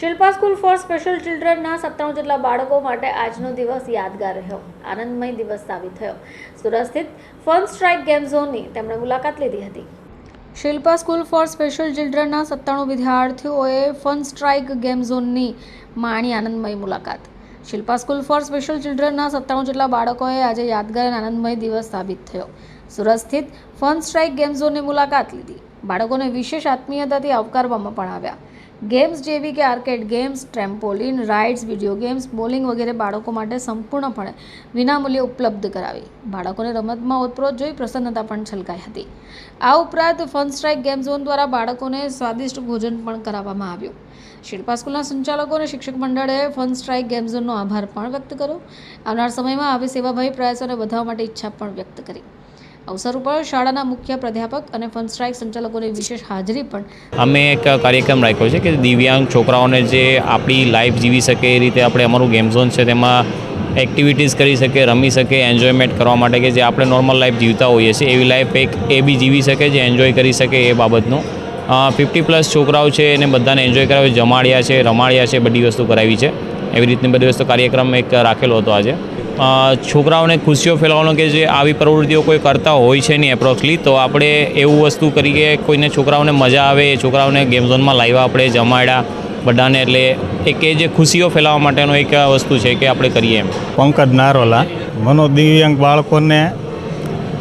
Shilpa school for special ચિલ્ડ્રનના સત્તાણું જેટલા બાળકો માટે આજનો દિવસ યાદગાર રહ્યો. આનંદમય દિવસ સાબિત થયો. સુરત સ્થિત ફન સ્ટ્રાઇક ગેમ ઝોનની તેમણે મુલાકાત લીધી હતી. શિલ્પા સ્કૂલ ફોર સ્પેશિયલ ચિલ્ડ્રનના સત્તાણું વિદ્યાર્થીઓએ ફન સ્ટ્રાઇક ગેમ ઝોનની માણી આનંદમય મુલાકાત. શિલ્પા સ્કૂલ ફોર સ્પેશિયલ ચિલ્ડ્રનના સત્તાણું જેટલા બાળકોએ આજે યાદગાર અને આનંદમય દિવસ સાબિત થયો. સુરત સ્થિત ફન સ્ટ્રાઇક ગેમ ઝોનની મુલાકાત લીધી. બાળકોને વિશેષ આત્મીયતાથી આવકારવામાં પણ આવ્યા. ગેમ્સ જેવી કે arcade games, trampoline, rides, video games, bowling વગેરે બાળકો માટે સંપૂર્ણપણે વિનામૂલ્યે ઉપલબ્ધ કરાવી. બાળકોને રમતમાં ઓતપ્રોત જોઈ પ્રસન્નતા પણ છલકાઈ હતી. આ ઉપરાંત ફન સ્ટ્રાઇક ગેમ ઝોન દ્વારા બાળકોને સ્વાદિષ્ટ ભોજન પણ કરાવવામાં આવ્યું. શિલ્પા સ્કૂલના સંચાલકો અને શિક્ષક મંડળે ફન સ્ટ્રાઇક ગેમ ઝોનનો આભાર પણ વ્યક્ત કર્યો. આવનાર સમયમાં આવી સેવાભાવી પ્રયાસોને વધારવા માટે ઈચ્છા પણ વ્યક્ત કરી. અવસર ઉપર શાળાના મુખ્ય પ્રાધ્યાપક અને ફન સ્ટ્રાઇક સંચાલકોની વિશેષ હાજરી પણ અમે એક કાર્યક્રમ રાખ્યો છે કે દિવ્યાંગ છોકરાઓને જે આપણી લાઈફ જીવી શકે એ રીતે આપણે અમારું ગેમ ઝોન છે તેમાં એક્ટિવિટીઝ કરી શકે, રમી શકે એન્જોયમેન્ટ કરવા માટે કે જે આપણે નોર્મલ લાઈફ જીવતા હોઈએ છીએ, એવી લાઈફ એક એ બી જીવી શકે જે એન્જોય કરી શકે એ બાબતનું. ફિફ્ટી પ્લસ છોકરાઓ છે એને બધાને એન્જોય કરાવી, જમાડ્યા છે, રમાડ્યા છે, બધી વસ્તુ કરાવી છે. એવી રીતની બધી વસ્તુ કાર્યક્રમ એક રાખેલો હતો આજે. છોકરાઓને ખુશીઓ ફેલાવવાનો કે જે આવી પ્રવૃત્તિઓ કોઈ કરતા હોય છે નહીં એપ્રોક્સલી તો આપણે એવું વસ્તુ કરીએ કોઈને છોકરાઓને મજા આવે, એ છોકરાઓને ગેમ ઝોનમાં લાવ્યા આપણે જમાડ્યા બધાને, એટલે એક એ જે ખુશીઓ ફેલાવવા માટેનો એક વસ્તુ છે કે આપણે કરીએ એમ. પંકજ નારોલા, મનોદિવ્યાંગ બાળકોને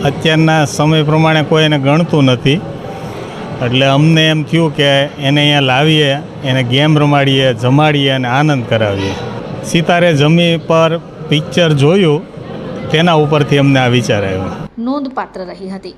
અત્યારના સમય પ્રમાણે કોઈ એને ગણતું નથી. એટલે અમને એમ થયું કે એને અહીંયા લાવીએ, એને ગેમ રમાડીએ, જમાડીએ અને આનંદ કરાવીએ. સિતારે જમી પર પિક્ચર જોયું, તેના ઉપરથી અમને આ વિચાર આવ્યો. નોંધપાત્ર રહી હતી.